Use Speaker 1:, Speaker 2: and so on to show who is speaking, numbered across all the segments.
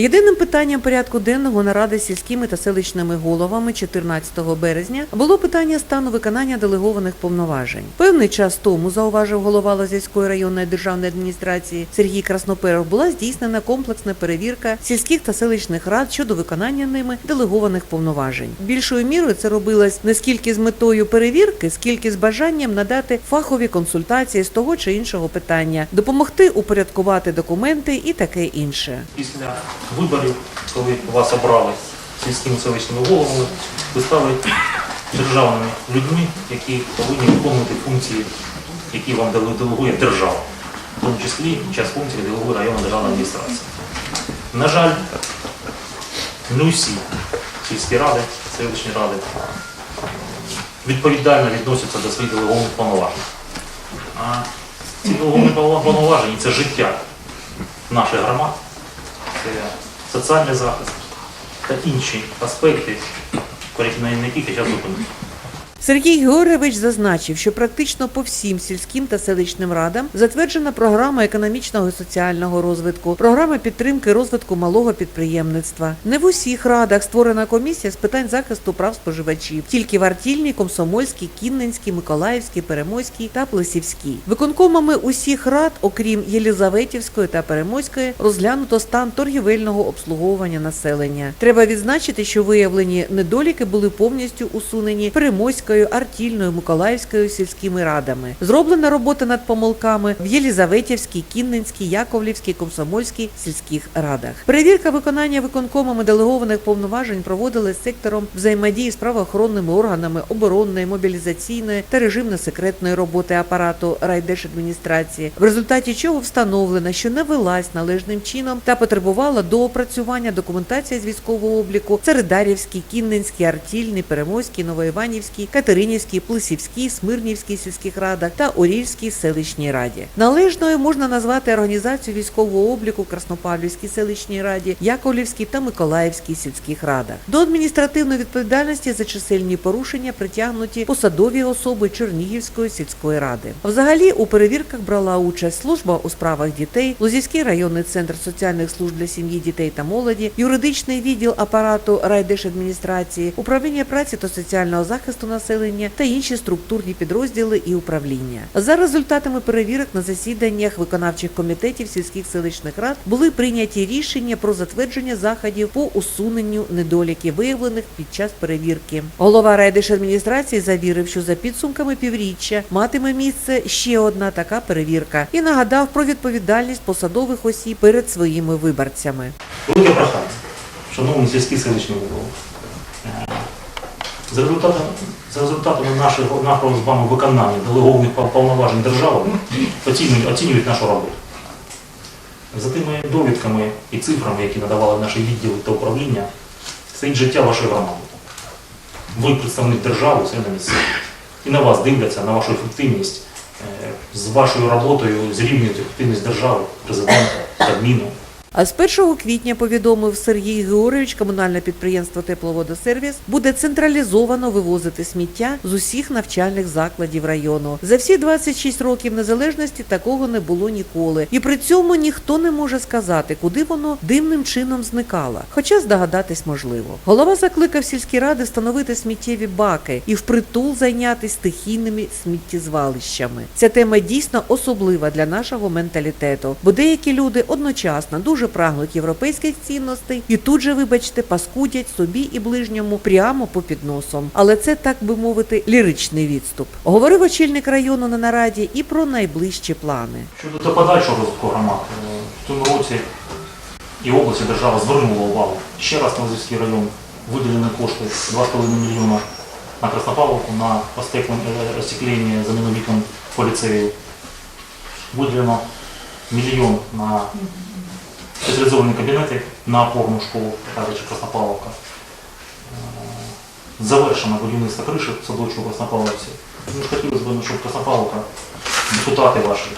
Speaker 1: Єдиним питанням порядку денного наради з сільськими та селищними головами 14 березня було питання стану виконання делегованих повноважень. Певний час тому, зауважив голова Лозівської районної державної адміністрації Сергій Красноперов, була здійснена комплексна перевірка сільських та селищних рад щодо виконання ними делегованих повноважень. Більшою мірою це робилось не скільки з метою перевірки, скільки з бажанням надати фахові консультації з того чи іншого питання, допомогти упорядкувати документи і таке інше.
Speaker 2: Після виборів, коли вас обрали сільськими селищними головами, ви стали державними людьми, які повинні виконувати функції, які вам деле- делегує держава, в тому числі час функцій делегує районна державна адміністрація. На жаль, не усі сільські ради, селищні ради відповідально відносяться до своїх делегованих повноважень. А ці делеговані повноваження це життя наших громад, соціальний захист та інші аспекти, на яких я зараз.
Speaker 1: Сергій Георгійович зазначив, що практично по всім сільським та селищним радам затверджена програма економічного і соціального розвитку, програма підтримки розвитку малого підприємництва. Не в усіх радах створена комісія з питань захисту прав споживачів, тільки в Артільній, Комсомольській, Кінненській, Миколаївській, Перемойській та Плесівській. Виконкомами усіх рад, окрім Єлізаветівської та Перемойської, розглянуто стан торгівельного обслуговування населення. Треба відзначити, що виявлені недоліки були повністю усунені Перемойською, Артільною, Миколаївською сільськими радами. Зроблена робота над помилками в Єлізаветівській, Кінненській, Яковлівській, Комсомольській сільських радах. Перевірка виконання виконкомами делегованих повноважень проводили сектором взаємодії з правоохоронними органами оборонної, мобілізаційної та режимно-секретної роботи апарату райдержадміністрації, в результаті чого встановлено, що не велась належним чином та потребувала доопрацювання документація з військового обліку Царидарівській, Кінненській, Артільній, Перемойській, Новоіванівській, Катеринівській, Плесівській, Смирнівській сільських радах та Орільській селищній раді. Належною можна назвати організацію військового обліку в Краснопавлівській селищній раді, Яковлівській та Миколаївській сільських радах. До адміністративної відповідальності за чисельні порушення притягнуті посадові особи Чернігівської сільської ради. Взагалі у перевірках брала участь служба у справах дітей, Лозівський районний центр соціальних служб для сім'ї, дітей та молоді, юридичний відділ апарату райдержадміністрації, управління праці та соціального захисту населення та інші структурні підрозділи і управління. За результатами перевірок на засіданнях виконавчих комітетів сільських селищних рад були прийняті рішення про затвердження заходів по усуненню недоліків, виявлених під час перевірки. Голова райдержадміністрації завірив, що за підсумками півріччя матиме місце ще одна така перевірка і нагадав про відповідальність посадових осіб перед своїми виборцями.
Speaker 2: Велике прохання, шановні сільські селищні голови. Е, За результатами, за результатами нашого, нашого з вами виконання делегованих повноважень держави оцінюють, оцінюють нашу роботу. За тими довідками і цифрами, які надавали наші відділи та управління, стоїть життя вашої громади. Ви представник держави, все на місці. І на вас дивляться, на вашу ефективність. Е, З вашою роботою зрівнюють ефективність держави, президента, Кабміну.
Speaker 1: А з 1 квітня повідомив Сергій Георгійович, комунальне підприємство Тепловодосервіс буде централізовано вивозити сміття з усіх навчальних закладів району. За всі 26 років незалежності такого не було ніколи, і при цьому ніхто не може сказати, куди воно дивним чином зникало. Хоча здогадатись можливо. Голова закликав сільські ради встановити сміттєві баки і впритул зайнятися стихійними сміттєзвалищами. Ця тема дійсно особлива для нашого менталітету, бо деякі люди одночасно дуже прагнуть європейських цінностей і тут же, вибачте, паскудять собі і ближньому прямо попід носом. Але це так би мовити ліричний відступ. Говорив очільник району на нараді і про найближчі плани.
Speaker 2: Щодо та подальшого розвитку громад, е, в цьому році і області держава звернула увагу. Ще раз на Лозівський район виділені кошти 2,5 мільйона на Краснопавловку, на остеклення заміну вікон по ліцею. Виділено мільйон на спеціалізовані кабінети на опорну школу, кажучи, Краснопавловка. Е, Завершено будівництво криші в садочку Краснопавловці. Ну, хотілося б, щоб Краснопавловка, депутати ваші, е,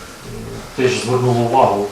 Speaker 2: теж звернули увагу